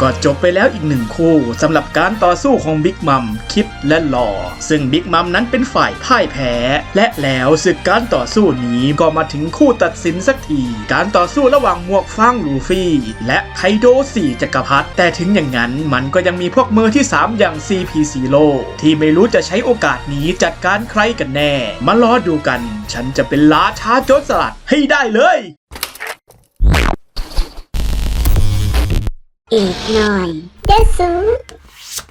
ก็จบไปแล้วอีกหนึ่งคู่สำหรับการต่อสู้ของบิ๊กมัมคิดและหลอซึ่งบิ๊กมัมนั้นเป็นฝ่ายพ่ายแพ้ และแล้วศึกการต่อสู้นี้ก็มาถึงคู่ตัดสินสักที การต่อสู้ระหว่างหมวกฟางลูฟี่ และไคโดสี่จักรพรรดิแต่ถึงอย่างนั้นมันก็ยังมีพวกมือที่ 3 อย่าง CP ซีโร่ที่ไม่รู้จะใช้โอกาสนี้จัดการใครกันแน่ มารอดูกัน ฉันจะเป็นราชาโจรสลัดให้ได้เลย อีกหน่อยเดซู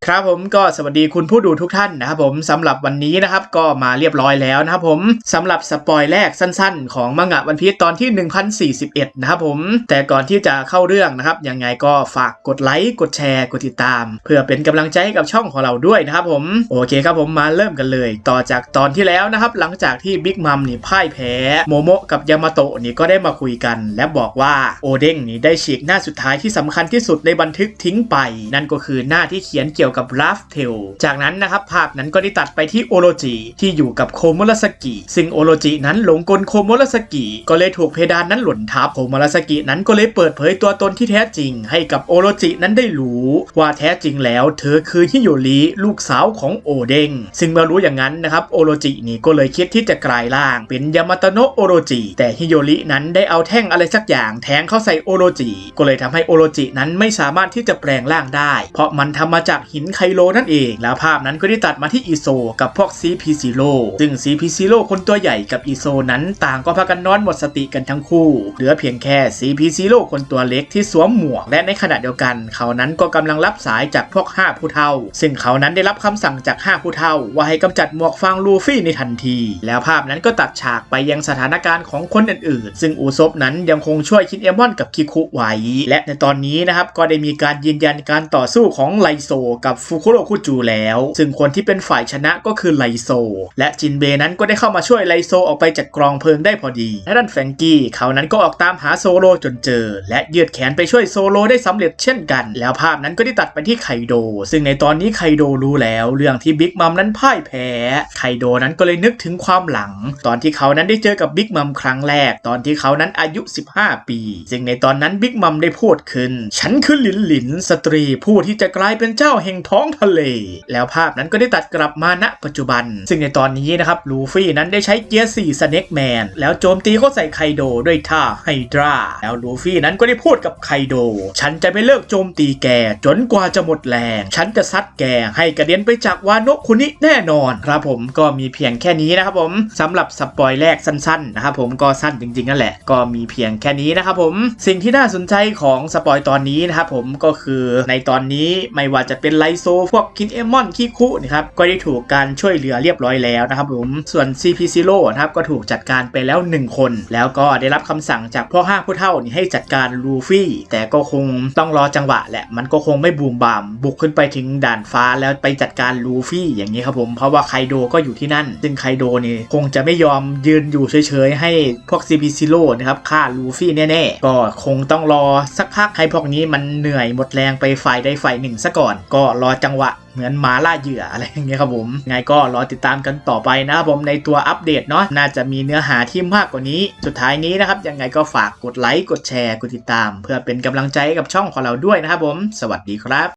ครับผมก็สวัสดีคุณผู้ดูทุกท่านนะครับผมสำหรับวันนี้นะครับก็มาเรียบร้อยแล้วนะครับผมสำหรับสปอยแรกสั้นๆ ของมังงะวันพีชตอนที่ 1041 นะครับผมแต่ก่อนที่จะเข้าเรื่องนะครับยังไงก็ฝากกดไลค์กดแชร์กดติดตาม เพื่อเป็นกำลังใจให้กับช่องของเราด้วยนะครับผมโอเคครับผมมาเริ่มกันเลย ต่อจากตอนที่แล้วนะครับหลังจากที่บิ๊กมัมนี่พ่ายแพ้โมโมะกับยามาโตะนี่ก็ได้มาคุยกัน และบอกว่าโอเด้งนี่ได้ฉีกหน้าสุดท้ายที่สำคัญที่สุดในบันทึกทิ้งไป นั่นก็คือหน้าที่เขียนเกี่ยวกับราฟเทลจากนั้นนะครับภาพนั้นก็ได้ตัดไปที่โอโรจิที่อยู่กับโคโมราสกิซึ่งโอโรจินั้นหลงกลโคโมราสกิก็เลยถูกเพดานนั้นหล่นทับโคโมราสกินั้นก็เลยเปิดเผยตัวตนที่แท้จริง ให้กับโอโรจินั้นได้รู้ว่าแท้จริงแล้ว เธอคือฮิโยริลูกสาวของโอเด้งซึ่งเมื่อรู้อย่างนั้นนะครับโอโรจินี่ก็เลยคิดที่จะกลายร่าง เป็นยามาตโนะโอโรจิแต่ฮิโยรินั้นได้เอาแท่งอะไรสักอย่างแทงเข้าใส่โอโรจิก็เลยทำให้โอโรจินั้นไม่สามารถที่จะแปลงร่างได้ เพราะมันทำมาจากหินไคโลนั่นเอง แล้วภาพนั้นก็ได้ตัดมาที่อีโซกับพวก CP0 ซึ่ง CP0 คนตัวใหญ่กับอีโซนั้นต่างก็พากันนอนหมดสติกันทั้งคู่ เหลือเพียงแค่ CP0 คนตัวเล็กที่สวมหมวก และในขณะเดียวกัน เขานั้นก็กำลังรับสายจากพวก 5 ผู้เฒ่า ซึ่งเขานั้นได้รับคำสั่งจาก 5 ผู้เฒ่า ว่าให้กำจัดหมวกฟางลูฟี่ในทันที แล้วภาพนั้นก็ตัดฉากไปยังสถานการณ์ของคนอื่นๆ ซึ่งอูซบนั้นยังคงช่วยคิดเอมอนกับคิคุไว้และในตอนนี้นะครับก็ได้มีการยืนยันการต่อสู้ของไลโซกับฟุคุโรคุจูแล้ว ซึ่งคนที่เป็นฝ่ายชนะก็คือไลโซ และจินเบนั้นก็ได้เข้ามาช่วยไลโซออกไปจากกรองเพลิงได้พอดีและด้านแฟงกี้เขานั้นก็ออกตามหาโซโลจนเจอ และยืดแขนไปช่วยโซโลได้สำเร็จเช่นกัน แล้วภาพนั้นก็ได้ตัดไปที่ไคโด ซึ่งในตอนนี้ไคโดรู้แล้วเรื่องที่บิ๊กมัมนั้นพ่ายแพ้ ไคโดนั้นก็เลยนึกถึงความหลัง ตอนที่เขานั้นได้เจอกับบิ๊กมัมครั้งแรก ตอนที่เขานั้นอายุ 15 ปี ซึ่งในตอนนั้นบิ๊กมัมได้พูดขึ้น ฉันคือหลินหลินสตรีผู้ที่จะกลายเป็นเจ้าแห่งท้องทะเล แล้วภาพนั้นก็ได้ตัดกลับมาณปัจจุบัน ซึ่งในตอนนี้นะครับลูฟี่นั้นได้ใช้เกียร์4สเน็กแมนแล้วโจมตีเขาใส่ไคโดด้วยท่าไฮดราแล้วลูฟี่นั้นก็ได้พูดกับไคโด ฉันจะไม่เลิกโจมตีแกจนกว่าจะหมดแรง ฉันจะซัดแกให้กระเด็นไปจากวานะคุนิแน่นอนครับผมก็มีเพียงแค่นี้นะครับผมสำหรับสปอยแรกสั้นๆนะครับผมก็สั้นจริงๆนั่นแหละ ก็มีเพียงแค่นี้นะครับผมสิ่งที่น่าสนใจของสปอยตอนนี้นะครับผมก็คือในตอนนี้ไม่ว่าจะเป็นไลโซพวกคินเอมอนคิคุนะครับก็ได้ถูกการช่วยเหลือเรียบร้อยแล้วนะครับผมส่วน CP0 นะครับก็ถูกจัดการไปแล้ว 1 คน แล้วก็ได้รับคำสั่งจากพ่อห้าผู้เฒ่านี่ให้จัดการลูฟี่ แต่ก็คงต้องรอจังหวะแหละมันก็คงไม่บูมบาม บุกขึ้นไปถึงด่านฟ้าแล้วไปจัดการลูฟี่อย่างนี้ครับผมเพราะว่าไคโดก็อยู่ที่นั่น ซึ่งไคโดนี่คงจะไม่ยอมยืนอยู่เฉยๆ ให้พวก CP0 นะครับฆ่าลูฟี่แน่ๆ ก็คงต้องรอสักพักให้พวกนี้มันเหนื่อยหมดแรงไปฝ่ายใดฝ่ายหนึ่งซะก่อน ก็รอจังหวะ เหมือนหมาล่าเหยื่ออะไรอย่างเงี้ยครับผมไงก็รอติดตามกันต่อไปนะครับผมในตัวอัปเดตเนาะน่าจะมีเนื้อหาที่มากกว่านี้ สุดท้ายนี้นะครับยังไงก็ฝากกดไลค์กดแชร์กดติดตาม เพื่อเป็นกำลังใจกับช่องของเราด้วยนะครับผม สวัสดีครับ